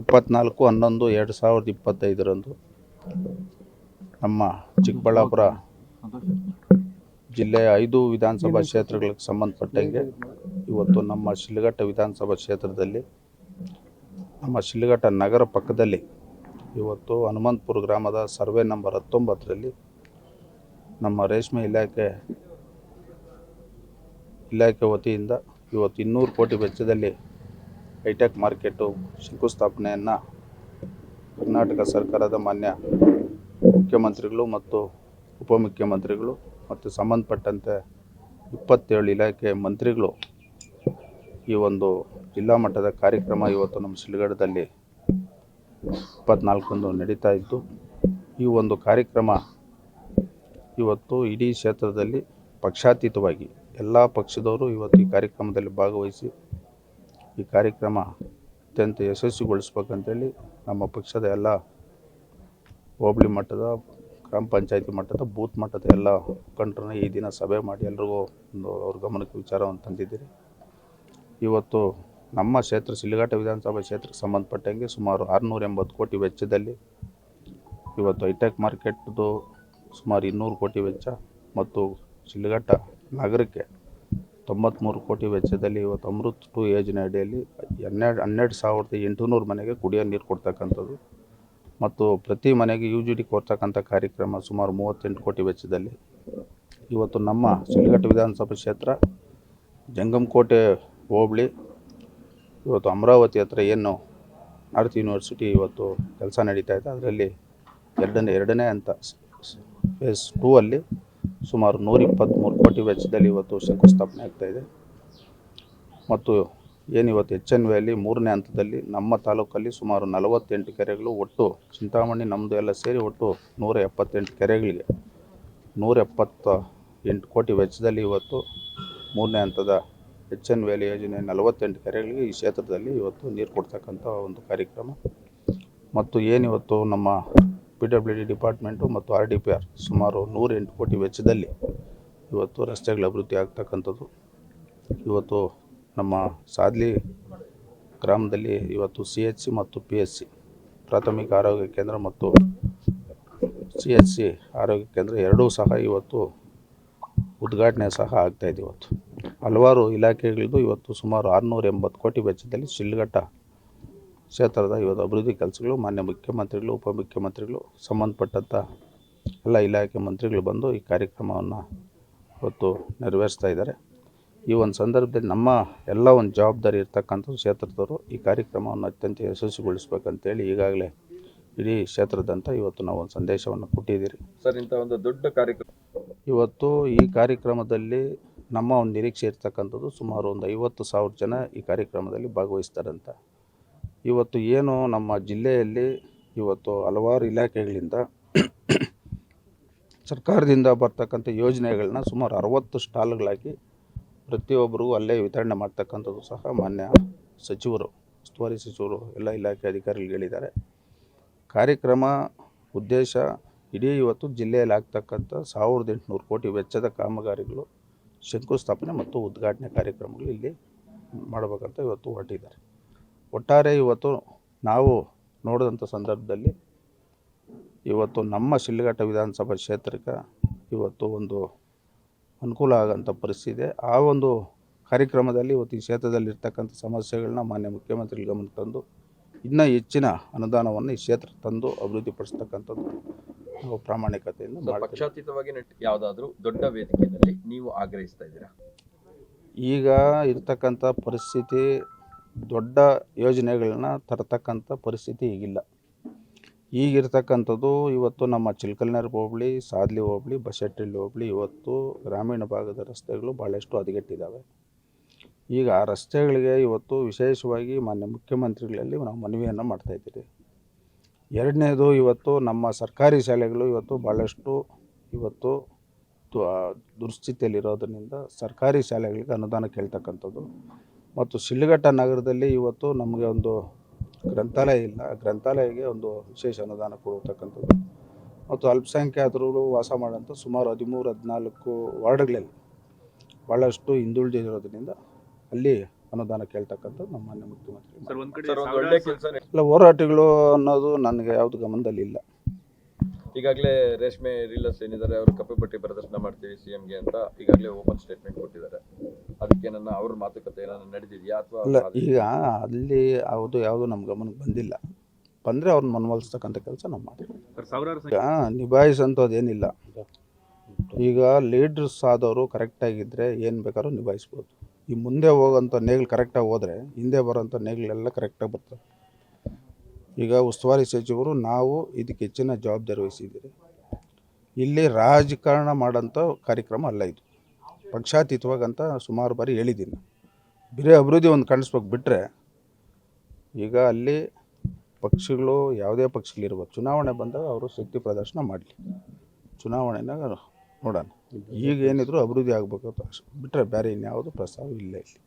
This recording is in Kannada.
ಇಪ್ಪತ್ನಾಲ್ಕು, ಹನ್ನೊಂದು, ಎರಡು ಸಾವಿರದ ಇಪ್ಪತ್ತೈದರಂದು ನಮ್ಮ ಚಿಕ್ಕಬಳ್ಳಾಪುರ ಜಿಲ್ಲೆಯ ಐದು ವಿಧಾನಸಭಾ ಕ್ಷೇತ್ರಗಳಿಗೆ ಸಂಬಂಧಪಟ್ಟಂಗೆ ಇವತ್ತು ನಮ್ಮ ಶಿಲ್ಘಟ್ಟ ವಿಧಾನಸಭಾ ಕ್ಷೇತ್ರದಲ್ಲಿ, ನಮ್ಮ ಶಿಲ್ಘಟ್ಟ ನಗರ ಪಕ್ಕದಲ್ಲಿ ಇವತ್ತು ಹನುಮಂತಪುರ ಗ್ರಾಮದ ಸರ್ವೆ ನಂಬರ್ ಹತ್ತೊಂಬತ್ತರಲ್ಲಿ ನಮ್ಮ ರೇಷ್ಮೆ ಇಲಾಖೆ ಇಲಾಖೆ ವತಿಯಿಂದ ಇವತ್ತು ಇನ್ನೂರು ಕೋಟಿ ವೆಚ್ಚದಲ್ಲಿ ಹೈಟೆಕ್ ಮಾರ್ಕೆಟು ಶಂಕುಸ್ಥಾಪನೆಯನ್ನು ಕರ್ನಾಟಕ ಸರ್ಕಾರದ ಮಾನ್ಯ ಮುಖ್ಯಮಂತ್ರಿಗಳು ಮತ್ತು ಉಪಮುಖ್ಯಮಂತ್ರಿಗಳು ಮತ್ತು ಸಂಬಂಧಪಟ್ಟಂತೆ ಇಪ್ಪತ್ತೇಳು ಇಲಾಖೆ ಮಂತ್ರಿಗಳು ಈ ಒಂದು ಜಿಲ್ಲಾ ಮಟ್ಟದ ಕಾರ್ಯಕ್ರಮ ಇವತ್ತು ನಮ್ಮ ಶಿಲ್ಗಡದಲ್ಲಿ ಇಪ್ಪತ್ನಾಲ್ಕಂದು ನಡೀತಾ ಇದ್ದು, ಈ ಒಂದು ಕಾರ್ಯಕ್ರಮ ಇವತ್ತು ಇಡೀ ಕ್ಷೇತ್ರದಲ್ಲಿ ಪಕ್ಷಾತೀತವಾಗಿ ಎಲ್ಲ ಪಕ್ಷದವರು ಇವತ್ತು ಈ ಕಾರ್ಯಕ್ರಮದಲ್ಲಿ ಭಾಗವಹಿಸಿ ಈ ಕಾರ್ಯಕ್ರಮ ಅತ್ಯಂತ ಯಶಸ್ವಿಗೊಳಿಸ್ಬೇಕಂತೇಳಿ ನಮ್ಮ ಪಕ್ಷದ ಎಲ್ಲ ಹೋಬಳಿ ಮಟ್ಟದ, ಗ್ರಾಮ ಪಂಚಾಯತಿ ಮಟ್ಟದ, ಬೂತ್ ಮಟ್ಟದ ಎಲ್ಲ ಮುಖಂಡರನ್ನ ಈ ದಿನ ಸಭೆ ಮಾಡಿ ಎಲ್ರಿಗೂ ಒಂದು ಅವ್ರ ಗಮನಕ್ಕೆ ವಿಚಾರವನ್ನು ತಂದಿದ್ದೀರಿ. ಇವತ್ತು ನಮ್ಮ ಕ್ಷೇತ್ರ ಸಿಲ್ಘಾಟ ವಿಧಾನಸಭಾ ಕ್ಷೇತ್ರಕ್ಕೆ ಸಂಬಂಧಪಟ್ಟಂಗೆ ಸುಮಾರು ಆರುನೂರ ಎಂಬತ್ತು ಕೋಟಿ ವೆಚ್ಚದಲ್ಲಿ ಇವತ್ತು ಹೈಟೆಕ್ ಮಾರ್ಕೆಟ್ದು ಸುಮಾರು ಇನ್ನೂರು ಕೋಟಿ ವೆಚ್ಚ ಮತ್ತು ಶಿಲ್ಘಟ್ಟ ನಗರಕ್ಕೆ ತೊಂಬತ್ತ್ಮೂರು ಕೋಟಿ ವೆಚ್ಚದಲ್ಲಿ ಇವತ್ತು ಅಮೃತ್ ಟು ಯೋಜನೆ ಅಡಿಯಲ್ಲಿ ಹನ್ನೆರಡು ಹನ್ನೆರಡು ಸಾವಿರದ ಎಂಟುನೂರು ಮನೆಗೆ ಕುಡಿಯೋ ನೀರು ಕೊಡ್ತಕ್ಕಂಥದ್ದು. ಮತ್ತು ಪ್ರತಿ ಮನೆಗೆ ಯು ಜಿ ಡಿ ಕೊಡ್ತಕ್ಕಂಥ ಕಾರ್ಯಕ್ರಮ ಸುಮಾರು ಮೂವತ್ತೆಂಟು ಕೋಟಿ ವೆಚ್ಚದಲ್ಲಿ. ಇವತ್ತು ನಮ್ಮ ಶಿಲ್ಘಟ್ಟ ವಿಧಾನಸಭಾ ಕ್ಷೇತ್ರ, ಜಂಗಮಕೋಟೆ, ಹೋಬಳಿ, ಇವತ್ತು ಅಮರಾವತಿ ಹತ್ರ ಏನು ನಾರ್ತ್ ಯೂನಿವರ್ಸಿಟಿ ಇವತ್ತು ಕೆಲಸ ನಡೀತಾ ಇದೆ, ಅದರಲ್ಲಿ ಎರಡನೇ ಎರಡನೇ ಅಂತ ಫೇಸ್ ಟೂ ಅಲ್ಲಿ ಸುಮಾರು ನೂರ ಇಪ್ಪತ್ತ್ಮೂರು ಕೋಟಿ ವೆಚ್ಚದಲ್ಲಿ ಇವತ್ತು ಶಂಕುಸ್ಥಾಪನೆ ಆಗ್ತಾಯಿದೆ ಮತ್ತು ಏನು ಇವತ್ತು ಎಚ್ ಎನ್ ವ್ಯಾಲಿ ಮೂರನೇ ಹಂತದಲ್ಲಿ ನಮ್ಮ ತಾಲೂಕಲ್ಲಿ ಸುಮಾರು ನಲವತ್ತೆಂಟು ಕೆರೆಗಳು ಒಟ್ಟು, ಚಿಂತಾಮಣಿ ನಮ್ಮದು ಎಲ್ಲ ಸೇರಿ ಒಟ್ಟು ನೂರ ಎಪ್ಪತ್ತೆಂಟು ಕೆರೆಗಳಿಗೆ ನೂರ ಎಪ್ಪತ್ತ ಎಂಟು ಕೋಟಿ ವೆಚ್ಚದಲ್ಲಿ ಇವತ್ತು ಮೂರನೇ ಹಂತದ ಎಚ್ ಎನ್ ವ್ಯಾಲಿ ಯೋಜನೆ ನಲವತ್ತೆಂಟು ಕೆರೆಗಳಿಗೆ ಈ ಕ್ಷೇತ್ರದಲ್ಲಿ ಇವತ್ತು ನೀರು ಕೊಡ್ತಕ್ಕಂಥ ಒಂದು ಕಾರ್ಯಕ್ರಮ. ಮತ್ತು ಏನಿವತ್ತು ನಮ್ಮ ಪಿ ಡಬ್ಲ್ಯೂ ಡಿ ಡಿಪಾರ್ಟ್ಮೆಂಟು ಮತ್ತು ಆರ್ ಡಿ ಪಿ ಆರ್ ಸುಮಾರು ನೂರೆಂಟು ಕೋಟಿ ವೆಚ್ಚದಲ್ಲಿ ಇವತ್ತು ರಸ್ತೆಗಳ ಅಭಿವೃದ್ಧಿ ಆಗ್ತಕ್ಕಂಥದ್ದು. ಇವತ್ತು ನಮ್ಮ ಸಾದ್ಲಿ ಗ್ರಾಮದಲ್ಲಿ ಇವತ್ತು ಸಿ ಎಚ್ ಸಿ ಮತ್ತು ಪಿ ಎಚ್ ಸಿ, ಪ್ರಾಥಮಿಕ ಆರೋಗ್ಯ ಕೇಂದ್ರ ಮತ್ತು ಸಿ ಎಚ್ ಸಿ ಆರೋಗ್ಯ ಕೇಂದ್ರ ಎರಡೂ ಸಹ ಇವತ್ತು ಉದ್ಘಾಟನೆ ಸಹ ಆಗ್ತಾಯಿದೆ ಇವತ್ತು. ಹಲವಾರು ಇಲಾಖೆಗಳದ್ದು ಇವತ್ತು ಸುಮಾರು ಆರುನೂರ ಎಂಬತ್ತು ಕೋಟಿ ವೆಚ್ಚದಲ್ಲಿ ಶಿಲ್ಘಟ್ಟ ಕ್ಷೇತ್ರದ ಇವತ್ತು ಅಭಿವೃದ್ಧಿ ಕೆಲಸಗಳು, ಮಾನ್ಯ ಮುಖ್ಯಮಂತ್ರಿಗಳು, ಉಪಮುಖ್ಯಮಂತ್ರಿಗಳು, ಸಂಬಂಧಪಟ್ಟಂಥ ಎಲ್ಲ ಇಲಾಖೆ ಮಂತ್ರಿಗಳು ಬಂದು ಈ ಕಾರ್ಯಕ್ರಮವನ್ನು ಇವತ್ತು ನೆರವೇರಿಸ್ತಾ ಇದ್ದಾರೆ. ಈ ಒಂದು ಸಂದರ್ಭದಲ್ಲಿ ನಮ್ಮ ಎಲ್ಲ ಒಂದು ಜವಾಬ್ದಾರಿ ಇರ್ತಕ್ಕಂಥ ಕ್ಷೇತ್ರದವರು ಈ ಕಾರ್ಯಕ್ರಮವನ್ನು ಅತ್ಯಂತ ಯಶಸ್ವಿಗೊಳಿಸ್ಬೇಕಂತೇಳಿ ಈಗಾಗಲೇ ಇಡೀ ಕ್ಷೇತ್ರದಂತ ಇವತ್ತು ನಾವು ಒಂದು ಸಂದೇಶವನ್ನು ಕೊಟ್ಟಿದ್ದೀರಿ. ಸರ್ ಇಂಥ ಒಂದು ದೊಡ್ಡ ಕಾರ್ಯಕ್ರಮ ಇವತ್ತು ಈ ಕಾರ್ಯಕ್ರಮದಲ್ಲಿ ನಮ್ಮ ಒಂದು ನಿರೀಕ್ಷೆ ಇರ್ತಕ್ಕಂಥದ್ದು ಸುಮಾರು ಒಂದು ಐವತ್ತು ಸಾವಿರ ಜನ ಈ ಕಾರ್ಯಕ್ರಮದಲ್ಲಿ ಭಾಗವಹಿಸ್ತಾರಂತ. ಇವತ್ತು ಏನು ನಮ್ಮ ಜಿಲ್ಲೆಯಲ್ಲಿ ಇವತ್ತು ಹಲವಾರು ಇಲಾಖೆಗಳಿಂದ ಸರ್ಕಾರದಿಂದ ಬರ್ತಕ್ಕಂಥ ಯೋಜನೆಗಳನ್ನ ಸುಮಾರು ಅರವತ್ತು ಸ್ಟಾಲ್ಗಳಾಗಿ ಪ್ರತಿಯೊಬ್ಬರಿಗೂ ಅಲ್ಲೇ ವಿತರಣೆ ಮಾಡ್ತಕ್ಕಂಥದ್ದು ಸಹ ಮಾನ್ಯ ಸಚಿವರು, ಉಸ್ತುವಾರಿ ಸಚಿವರು, ಎಲ್ಲ ಇಲಾಖೆ ಅಧಿಕಾರಿಗಳು ಹೇಳಿದ್ದಾರೆ. ಕಾರ್ಯಕ್ರಮ ಉದ್ದೇಶ ಇಡೀ ಇವತ್ತು ಜಿಲ್ಲೆಯಲ್ಲಿ ಆಗ್ತಕ್ಕಂಥ ಸಾವಿರದ ಎಂಟುನೂರು ಕೋಟಿ ವೆಚ್ಚದ ಕಾಮಗಾರಿಗಳು, ಶಂಕುಸ್ಥಾಪನೆ ಮತ್ತು ಉದ್ಘಾಟನೆ ಕಾರ್ಯಕ್ರಮಗಳು ಇಲ್ಲಿ ಮಾಡಬೇಕಂತ ಇವತ್ತು ಹೊರಟಿದ್ದಾರೆ. ಒಟ್ಟಾರೆ ಇವತ್ತು ನಾವು ನೋಡಿದಂಥ ಸಂದರ್ಭದಲ್ಲಿ ಇವತ್ತು ನಮ್ಮ ಶಿಲ್ಘಟ್ಟ ವಿಧಾನಸಭಾ ಕ್ಷೇತ್ರಕ್ಕೆ ಇವತ್ತು ಒಂದು ಅನುಕೂಲ ಆಗೋಂಥ ಪರಿಸ್ಥಿತಿ. ಇದೆ ಆ ಒಂದು ಕಾರ್ಯಕ್ರಮದಲ್ಲಿ ಇವತ್ತು ಈ ಕ್ಷೇತ್ರದಲ್ಲಿರ್ತಕ್ಕಂಥ ಸಮಸ್ಯೆಗಳನ್ನ ಮಾನ್ಯ ಮುಖ್ಯಮಂತ್ರಿಗಳ ಗಮನಕ್ಕೆ ತಂದು ಇನ್ನೂ ಹೆಚ್ಚಿನ ಅನುದಾನವನ್ನು ಈ ಕ್ಷೇತ್ರ ತಂದು ಅಭಿವೃದ್ಧಿಪಡಿಸ್ತಕ್ಕಂಥದ್ದು ನಾವು ಪ್ರಾಮಾಣಿಕತೆಯಿಂದ ಪಕ್ಷಾತೀತವಾಗಿ ಯಾವುದಾದ್ರೂ ದೊಡ್ಡ ವೇದಿಕೆಯಲ್ಲಿ ನೀವು ಆಗ್ರಹಿಸ್ತಾ ಇದ್ದೀರಾ? ಈಗ ಇರ್ತಕ್ಕಂಥ ಪರಿಸ್ಥಿತಿ ದೊಡ್ಡ ಯೋಜನೆಗಳನ್ನ ತರತಕ್ಕಂಥ ಪರಿಸ್ಥಿತಿ ಈಗಿಲ್ಲ. ಈಗಿರ್ತಕ್ಕಂಥದ್ದು ಇವತ್ತು ನಮ್ಮ ಚಿಲ್ಕಲ್ನರ್ ಹೋಬಳಿ, ಸಾದ್ಲಿ ಹೋಬಳಿ ಬಸಟ್ಟಿಲ್ಲಿ ಹೋಬಳಿ ಇವತ್ತು ಗ್ರಾಮೀಣ ಭಾಗದ ರಸ್ತೆಗಳು ಭಾಳಷ್ಟು ಹದಗೆಟ್ಟಿದ್ದಾವೆ. ಈಗ ಆ ರಸ್ತೆಗಳಿಗೆ ಇವತ್ತು ವಿಶೇಷವಾಗಿ ಮಾನ್ಯ ಮುಖ್ಯಮಂತ್ರಿಗಳಲ್ಲಿ ನಾವು ಮನವಿಯನ್ನು ಮಾಡ್ತಾಯಿದ್ದೀರಿ ಎರಡನೇದು ಇವತ್ತು ನಮ್ಮ ಸರ್ಕಾರಿ ಶಾಲೆಗಳು ಇವತ್ತು ಭಾಳಷ್ಟು ಇವತ್ತು ದುರ್ಸ್ಥಿತಿಯಲ್ಲಿರೋದರಿಂದ ಸರ್ಕಾರಿ ಶಾಲೆಗಳಿಗೆ ಅನುದಾನ ಕೇಳ್ತಕ್ಕಂಥದ್ದು. ಮತ್ತು ಶಿಡ್ಲಘಟ್ಟ ನಗರದಲ್ಲಿ ಇವತ್ತು ನಮಗೆ ಒಂದು ಗ್ರಂಥಾಲಯ ಇಲ್ಲ. ಗ್ರಂಥಾಲಯಕ್ಕೆ ಒಂದು ವಿಶೇಷ ಅನುದಾನ ಕೊಡತಕ್ಕಂಥದ್ದು. ಮತ್ತು ಅಲ್ಪಸಂಖ್ಯಾತರು ವಾಸ ಮಾಡೋಂಥ ಸುಮಾರು ಹದಿಮೂರು ಹದಿನಾಲ್ಕು ವಾರ್ಡ್ಗಳಲ್ಲಿ ಭಾಳಷ್ಟು ಹಿಂದುಳಿದಿರೋದ್ರಿಂದ ಅಲ್ಲಿ ಅನುದಾನ ಕೇಳ್ತಕ್ಕಂಥದ್ದು ನಮ್ಮ ಮಾನ್ಯ ಮುಖ್ಯಮಂತ್ರಿ ಸರ್ ಒಂದ್ ಕಡೆ ಸರ್ ಒಂದು ಸಾವಿರಾರು ಒಳ್ಳೆ ಸ- ಕೆಲಸ ಇಲ್ಲ ಹೋರಾಟಗಳು ಅನ್ನೋದು ನನಗೆ ಯಾವುದು ಗಮನದಲ್ಲಿ ಇಲ್ಲ. ಈಗಾಗಲೇ ರೇಷ್ಮೆ ರೀಲರ್ಸ್ ಏನಿದ್ದಾರೆ ಅವರು ಕಪ್ಪೆ ಪಟ್ಟಿ ಪ್ರದರ್ಶನ ಮಾಡ್ತೀವಿ ಸಿ ಎಮ್ಗೆ ಅಂತ ಈಗಾಗಲೇ ಓಪನ್ ಸ್ಟೇಟ್ಮೆಂಟ್ ಕೊಟ್ಟಿದ್ದಾರೆ. ಅದಕ್ಕೆ ನನ್ನ ಅವ್ರ ಮಾತುಕತೆ ಏನಾದ್ರು ನಡೆದಿದೆಯಾ ಅಥವಾ ಇಲ್ಲ ಈಗ ಅಲ್ಲಿ ಯಾವುದು ಯಾವುದು ನಮ್ಮ ಗಮನಕ್ಕೆ ಬಂದಿಲ್ಲ. ಬಂದರೆ ಅವ್ರನ್ನ ಮನವೊಲಿಸ್ತಕ್ಕಂಥ ಕೆಲಸ ನಾವು ಮಾಡ್ತೀವಿ. ಸರ್ ಸಾವಿರಾರು ಈಗ ಲೀಡರ್ಸ್ ಏನಿಲ್ಲ. ಈಗ ಲೀಡ್ರ್ಸ್ ಆದವರು ಕರೆಕ್ಟಾಗಿದ್ದರೆ ಏನು ಬೇಕಾದ್ರೂ ನಿಭಾಯಿಸ್ಬೋದು. ಈ ಮುಂದೆ ಹೋಗೋಂಥ ನೇಗ್ಲು ಕರೆಕ್ಟಾಗಿ ಹೋದರೆ ಹಿಂದೆ ಬರೋಂಥ ನೇಗ್ಲೆಲ್ಲ ಕರೆಕ್ಟಾಗಿ ಬರ್ತವೆ ಈಗ ಉಸ್ತುವಾರಿ ಸಚಿವರು ನಾವು ಇದಕ್ಕೆ ಹೆಚ್ಚಿನ ಜವಾಬ್ದಾರಿ ವಹಿಸಿದ್ದೀರಿ. ಇಲ್ಲಿ ರಾಜಕಾರಣ ಮಾಡೋಂಥ ಕಾರ್ಯಕ್ರಮ ಅಲ್ಲ ಇದು. ಪಕ್ಷಾತೀತವಾಗಿ ಅಂತ ಸುಮಾರು ಬಾರಿ ಹೇಳಿದ್ದೀನಿ. ಬೇರೆ ಅಭಿವೃದ್ಧಿ ಒಂದು ಕಾಣಿಸ್ಬೇಕು ಬಿಟ್ಟರೆ ಈಗ ಅಲ್ಲಿ ಪಕ್ಷಗಳು ಯಾವುದೇ ಪಕ್ಷಗಳಿರ್ಬೋದು. ಚುನಾವಣೆ ಬಂದಾಗ ಅವರು ಶಕ್ತಿ ಪ್ರದರ್ಶನ ಮಾಡಲಿ. ಚುನಾವಣೆನಾಗ ನೋಡೋಣ. ಈಗ ಏನಿದ್ರು ಅಭಿವೃದ್ಧಿ ಆಗಬೇಕು ಬಿಟ್ಟರೆ ಬೇರೆ ಇನ್ಯಾವುದು ಪ್ರಸ್ತಾವ ಇಲ್ಲ ಇಲ್ಲಿ.